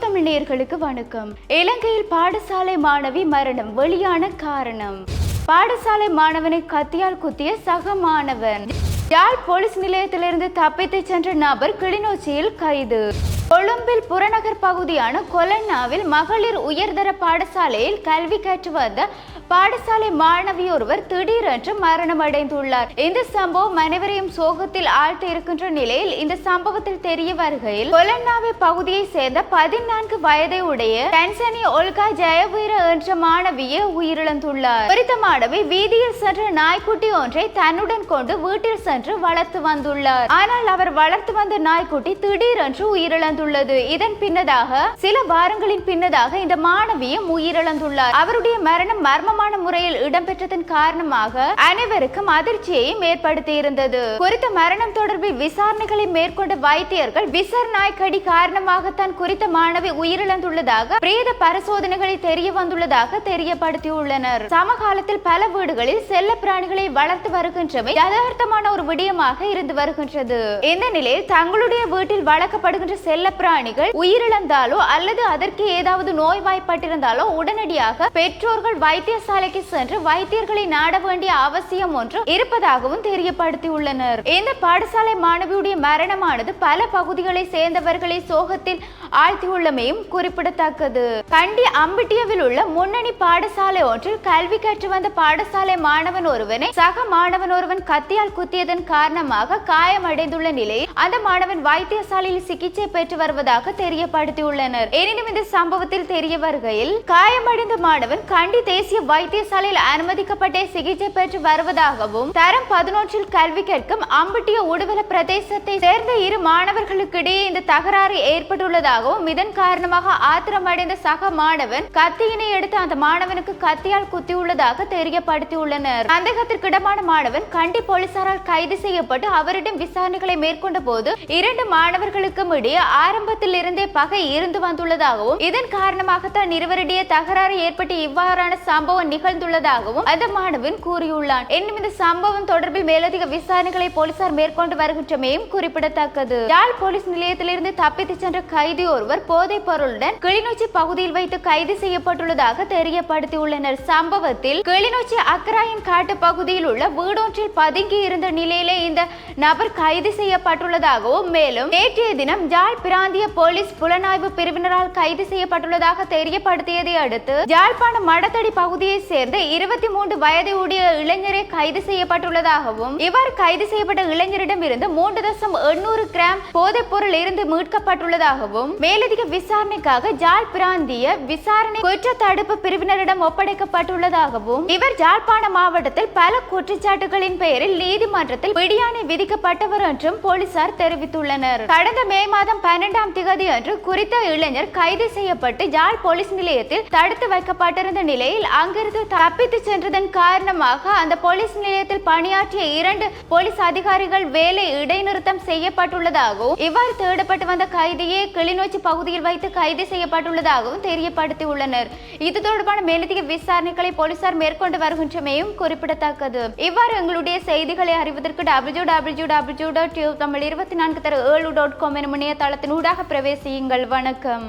தமிழ் வணக்கம். இலங்கையில் பாடசாலை மாணவி மரணம் வெளியான காரணம். பாடசாலை மாணவனை கத்தியால் குத்திய சக மாணவன். யாழ் போலீஸ் நிலையத்திலிருந்து தப்பித்துச் சென்ற நபர் கிளிநொச்சியில் கைது. கொழும்பில் புறநகர் பகுதியான கொலன்னாவில் மகளிர் உயர்தர பாடசாலையில் கல்வி கற்று வந்த பாடசாலை மாணவி ஒருவர் திடீரென்று மரணமடைந்துள்ளார். இந்த சம்பவம் அனைவரையும் சோகத்தில் ஆழ்த்தி இருக்கின்ற நிலையில் இந்த சம்பவத்தில் தெரிய வருகையில் கொலன்னாவை பகுதியை சேர்ந்த பதினான்கு வயதை உடைய டன்சனி ஒல்கா ஜெயவீர என்ற மாணவியே உயிரிழந்துள்ளார். குறித்த மாணவி வீதியில் சென்ற நாய்க்குட்டி ஒன்றை தன்னுடன் கொண்டு வீட்டில் சென்று வளர்த்து வந்துள்ளார். ஆனால் அவர் வளர்த்து வந்த நாய்க்குட்டி திடீரென்று உயிரிழந்துள்ளது. இதன் பின்னதாக சில வாரங்களின் பின்னதாக இந்த மாணவியும் உயிரிழந்துள்ளார். அவருடைய மரணம் மர்மமான முறையில் இடம்பெற்றதன் காரணமாக அனைவருக்கும் அதிர்ச்சியையும் ஏற்படுத்தி இருந்தது குறித்த மரணம் தொடர்பில் விசாரணைகளை மேற்கொண்ட வைத்தியர்கள் விசர் நாய்க்கடி காரணமாகத்தான் குறித்த மாணவி உயிரிழந்துள்ளதாக பிரேத பரிசோதனைகளை தெரிய வந்துள்ளதாக தெரியப்படுத்தியுள்ளனர். சமகாலத்தில் பல வீடுகளில் செல்ல பிராணிகளை வளர்த்து வருகின்றவை யதார்த்தமான ஒரு விடயமாக இருந்து வருகின்றது. இந்த நிலையில் தங்களுடைய வீட்டில் வளர்க்கப்படுகின்ற செல்ல பிராணிகள் உயிரிழந்த உயிரிழந்தாலோ அல்லது அதற்கு ஏதாவது நோய்வாய்ப்பட்டிருந்தாலோ உடனடியாக பெற்றோர்கள் வைத்தியசாலைக்கு சென்று வைத்தியர்களை நாட வேண்டிய அவசியம் ஒன்று இருப்பதாகவும் தெரியப்படுத்தியுள்ளனர். இந்த பாடசாலை மாணவியுடைய மரணமானது பல பகுதிகளை சேர்ந்தவர்களை சோகத்தில் ஆழ்த்தியுள்ளமையும் குறிப்பிடத்தக்கது. கண்டி அம்பிட்டியவில் உள்ள முன்னணி பாடசாலை ஒன்றில் கல்வி கற்று வந்த பாடசாலை மாணவன் ஒருவனை சக மாணவன் ஒருவன் கத்தியால் குத்தியதன் காரணமாக காயமடைந்துள்ள நிலையில் அந்த மாணவன் வைத்தியசாலையில் சிகிச்சை பெற்று வருவதாக தெரியப்படுத்தியுள்ளனர். எனினும் இந்த சம்பவத்தில் தெரிய வருகையில் காயமடைந்த மாணவன் கண்டி தேசிய வைத்தியசாலையில் அனுமதிக்கப்பட்டே சிகிச்சை பெற்று வருவதாகவும் தரம் பதினொன்றில் கல்வி கற்கும் அம்பட்டிய உடுவல பிரதேசத்தை சேர்ந்த இரு மாணவர்களுக்கிடையே இந்த தகராறு ஏற்பட்டுள்ளதாகவும் இதன் காரணமாக ஆத்திரமடைந்த சக மாணவன் கத்தியினை எடுத்து அந்த மாணவனுக்கு கத்தியால் குத்தியுள்ளதாக தெரியப்படுத்தியுள்ளனர். சந்தேகத்திற்கிடமான மாணவன் கண்டி போலீசாரால் கைது செய்யப்பட்டு அவரிடம் விசாரணைகளை மேற்கொண்ட போது இரண்டு மாணவர்களுக்கும் இடையே ஆரம்பத்தில் இருந்தே பகை இருந்து வந்துள்ளதாகவும் இதன் காரணமாகத்தான் இருவரிடையே தகராறு ஏற்பட்டு இவ்வாறான சம்பவம் நிகழ்ந்துள்ளதாகவும் அந்த மாணவன் கூறியுள்ளான். இன்னும் இந்த சம்பவம் தொடர்பில் மேலதிக விசாரணைகளை போலீசார் மேற்கொண்டு வருகின்றமையும் குறிப்பிடத்தக்கது. யாழ் போலீஸ் நிலையத்திலிருந்து தப்பித்துச் சென்ற கைதி ஒருவர் போதைப் பொருளுடன் கிளிநொச்சி பகுதியில் சிறையில் வைத்து கைது செய்யப்பட்டுள்ளதாக தெரியப்படுத்தியுள்ளனர். சம்பவத்தில் கிளிநொச்சி அக்கராயன் காட்டு பகுதியில் உள்ள வீடொன்றில் பதுங்கி இருந்த நிலையிலே இந்த நபர் கைது செய்யப்பட்டுள்ளதாகவும் மேலும் நேற்றைய தினம் ஜாழ் பிராந்திய போலீஸ் புலனாய்வு பிரிவினரால் கைது செய்யப்பட்டுள்ளதாக தெரியப்படுத்தியதை அடுத்து யாழ்ப்பாணம் மடத்தடி பகுதியைச் சேர்ந்த இருபத்தி மூன்று வயதை உடைய இளைஞரை கைது செய்யப்பட்டுள்ளதாகவும் இவர் கைது செய்யப்பட்ட இளைஞரிடம் இருந்து மூன்று தசம் எண்ணூறு கிராம் போதைப் பொருள் இருந்து மீட்கப்பட்டுள்ளதாகவும் மேலதிக விசாரணைக்காக ஜாழ் பிராந்திய விசாரணை குற்ற தடுப்பு பிரிவினரிடம் ஒப்படைக்கப்பட்டுள்ளதாகவும் இவர் ஜாழ்ப்பாண மாவட்டத்தில் பல குற்றச்சாட்டுகளின் பெயரில் நீதிமன்றத்தில் பிடியாணை விதிக்கப்பட்டவர் என்றும் போலீசார் தெரிவித்துள்ளனர். கடந்த மே மாதம் பன்னெண்டாம் திகதி அன்று குறித்த இளைஞர் கைது செய்யப்பட்டு ஜாழ் போலீஸ் நிலையத்தில் தடுத்து வைக்கப்பட்டிருந்த நிலையில் அங்கிருந்து தப்பித்து சென்றதன் காரணமாக அந்த போலீஸ் நிலையத்தில் பணியாற்றிய இரண்டு போலீஸ் அதிகாரிகள் வேலை இடைநிறுத்தம் செய்யப்பட்டுள்ளதாகவும் இவ்வாறு தேடப்பட்டு வந்த கைதியே கிளிநொச்சி பகுதியில் வைத்து கைது செய்யப்பட்டுள்ளதாகவும் தெரியப்படுத்தியுள்ளனர். இது தொடர்பான மேலதிக விசாரணைகளை போலீசார் மேற்கொண்டு வருகின்றமையும் குறிப்பிடத்தக்கது. இவ்வாறு எங்களுடைய செய்திகளை அறிவதற்கு W W W dot Tamil இருபத்தி நான்கு தர ஏழு டாட் காம் எனும் இணையதளத்தின் ஊடாக பிரவேசியுங்கள். வணக்கம்.